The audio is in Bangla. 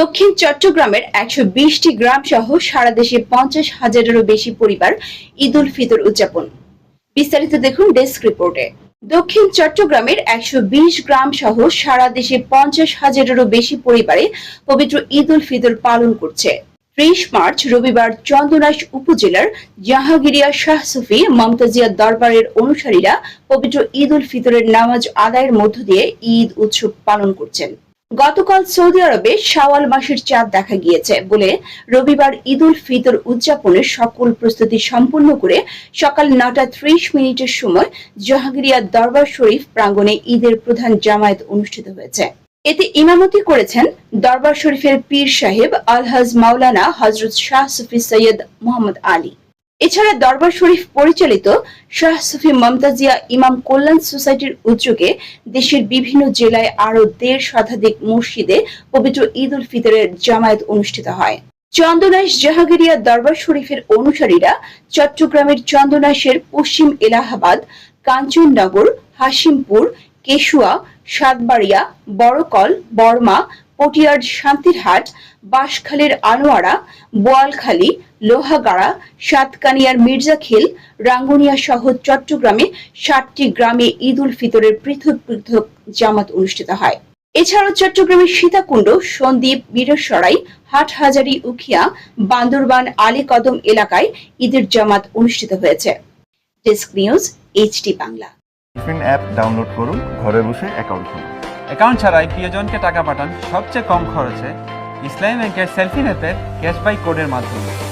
দক্ষিণ চট্টগ্রামের একশো বিশটি গ্রাম সহ সারা দেশে পঞ্চাশ হাজারেরও বেশি পরিবার ঈদ উল ফিতর উদযাপন। বিস্তারিত দেখুন ডেস্ক রিপোর্টে। দক্ষিণ চট্টগ্রামের একশো বিশ গ্রাম সহ সারা দেশে পঞ্চাশ হাজারেরও বেশি পরিবারে পবিত্র ঈদ উল ফিতর পালন করছে। ত্রিশ মার্চ রবিবার চন্দনাইশ উপজেলার জাহাঙ্গীরিয়া শাহ সুফি মমতাজিয়া দরবারের অনুসারীরা পবিত্র ঈদ উল ফিতরের নামাজ আদায়ের মধ্য দিয়ে ঈদ উৎসব পালন করছেন। গতকাল সৌদি আরবে শাওয়াল মাসের চাঁদ দেখা গিয়েছে বলে রবিবার ঈদ উল ফিতর উদযাপনের সকল প্রস্তুতি সম্পূর্ণ করে সকাল নটা ত্রিশ মিনিটের সময় জাহাঙ্গীরিয়া দরবার শরীফ প্রাঙ্গণে ঈদের প্রধান জামায়াত অনুষ্ঠিত হয়েছে। এতে ইমামতি করেছেন দরবার শরীফের পীর সাহেব আলহাজ মাওলানা হজরত শাহ সুফি সৈয়দ মোহাম্মদ আলী। এছাড়া দরবার শরীফ পরিচালিত শাহ সুফি মমতাজিয়া ইমাম কল্যাণ সোসাইটির উদ্যোগে দেশের বিভিন্ন জেলায় আরও দেড় শতাধিক মসজিদে পবিত্র ঈদ উল ফিতরের জামায়াত অনুষ্ঠিত হয়। চন্দনাইশ জাহাঙ্গীরিয়া দরবার শরীফের অনুসারীরা চট্টগ্রামের চন্দনাইশের পশ্চিম এলাহাবাদ, কাঞ্চননগর হাসিমপুর কেশুয়া, সাতবাড়িয়া, বড়কল, বর্মা পটিয়ার শান্তিরহাট, বাঁশখালীর আনোয়ারা, বোয়ালখালী, লোহাগাড়া, সাতকানিয়ার মির্জাখিল, রাঙ্গুনিয়া সহ চট্টগ্রামে ষাটটি গ্রামে ঈদ উল ফিতরের পৃথক পৃথক জামাত অনুষ্ঠিত হয়। এছাড়াও চট্টগ্রামের সীতাকুণ্ড, সন্দ্বীপ বীরসরাই হাটহাজারী, উখিয়া, বান্দরবান আলী কদম এলাকায় ঈদের জামাত অনুষ্ঠিত হয়েছে। Desk news HT Bangla. App download করুন, ঘরে বসে অ্যাকাউন্ট খুলুন। অ্যাকাউন্ট ছাড়াই প্রিয়জনকে টাকা পাঠান সবচেয়ে কম খরচে। ইসলামী ব্যাংকের সেলফি ম্যাপের ক্যাশ বাই কোডের মাধ্যমে।